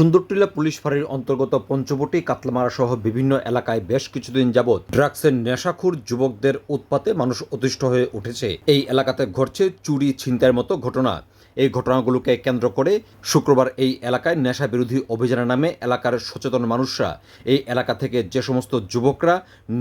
সুন্দরটিলা police ফাঁড়ির অন্তর্গত পঞ্চবটি কাতলামারা সহ বিভিন্ন এলাকায় বেশ কিছুদিন যাবৎ ড্রাগসের নেশাখুর যুবকদের উৎপাতে মানুষ অতিষ্ঠ হয়ে উঠেছে। এই এলাকাতে ঘটছে চুরি ছিনতাইয়ের মতো ঘটনা। এই ঘটনাগুলোকে কেন্দ্র করে শুক্রবার এই এলাকায় নেশা বিরোধী অভিযানের নামে এলাকার সচেতন মানুষরা, এই এলাকা থেকে যে সমস্ত যুবকরা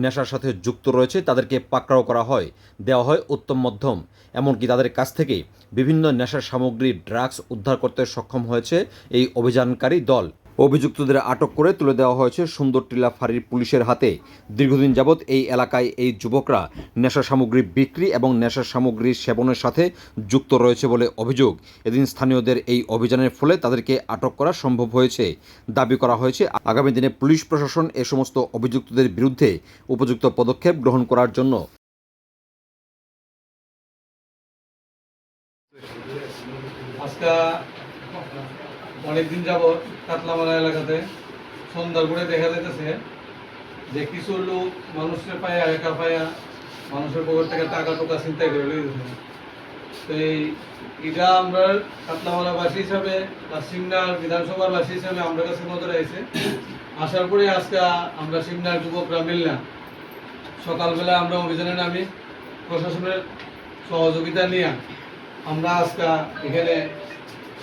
নেশার সাথে যুক্ত রয়েছে, তাদেরকে পাকড়াও করা হয়, দেওয়া হয় উত্তম মধ্যম। এমনকি তাদের কাছ থেকে বিভিন্ন নেশার সামগ্রী, ড্রাগস উদ্ধার করতে সক্ষম হয়েছে এই অভিযানকারী দল। অভিযুক্তদের আটক করে তুলে দেওয়া হয়েছে সুন্দরটিলা ফাঁড়ির পুলিশের হাতে। দীর্ঘদিন যাবৎ এই এলাকায় এই যুবকরা নেশা সামগ্রী বিক্রি এবং নেশার সামগ্রী সেবনের সাথে যুক্ত রয়েছে বলে অভিযোগ। এদিন স্থানীয়দের এই অভিযানের ফলে তাদেরকে আটক করা সম্ভব হয়েছে। দাবি করা হয়েছে, আগামী দিনে পুলিশ প্রশাসন এ সমস্ত অভিযুক্তদের বিরুদ্ধে উপযুক্ত পদক্ষেপ গ্রহণ করার জন্য। অনেকদিন যাবৎ কাতলামারা এলাকাতে সন্ধ্যার করে দেখা যাইতেছে যে কিছু লোক মানুষের পায়া একা পায়া মানুষের পকেট থেকে টাকা টোকা চিন্তাই করে দিতেছে তো এই এটা আমরা কাতলামারা বাসী হিসাবে বা সিমনার বিধানসভার বাসী হিসাবে আমরা কাছে নজরে আইছে। আসার পরে আজকে আমরা সিমনার যুবকরা মিললাম সকালবেলা আমরা অভিযানে নামি, প্রশাসনের সহযোগিতা নিয়ে আমরা আজকে এখানে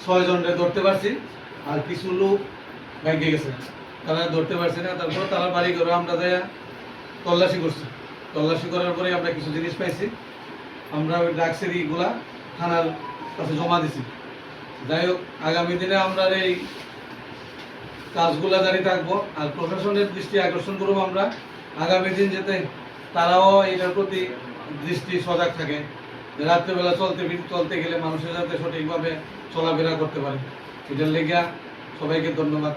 ছয় জনরে ধরতে পারছি, আর কিছু লোক ব্যাংকে গেছে। তারা ধরতে পারছি না, তারপর তারা বাড়ি করে আমরা যাই তল্লাশি করছি। তল্লাশি করার পরে আমরা কিছু জিনিস পাইছি। আমরা ওই ড্রাগসের ইগুলা থানার কাছে জমা দিছি। যাই হোক, আগামী দিনে আমরা এই কাজগুলা জারি থাকব, আর প্রশাসনের দৃষ্টি আকর্ষণ করব আমরা। আগামী দিন যাতে তারাও এটার প্রতি দৃষ্টি সজাগ থাকে। রাত্রেবেলা চলতে চলতে গেলে মানুষের যাতে সঠিকভাবে চলাফেরা করতে পারে। এটার লেগে সবাইকে ধন্যবাদ।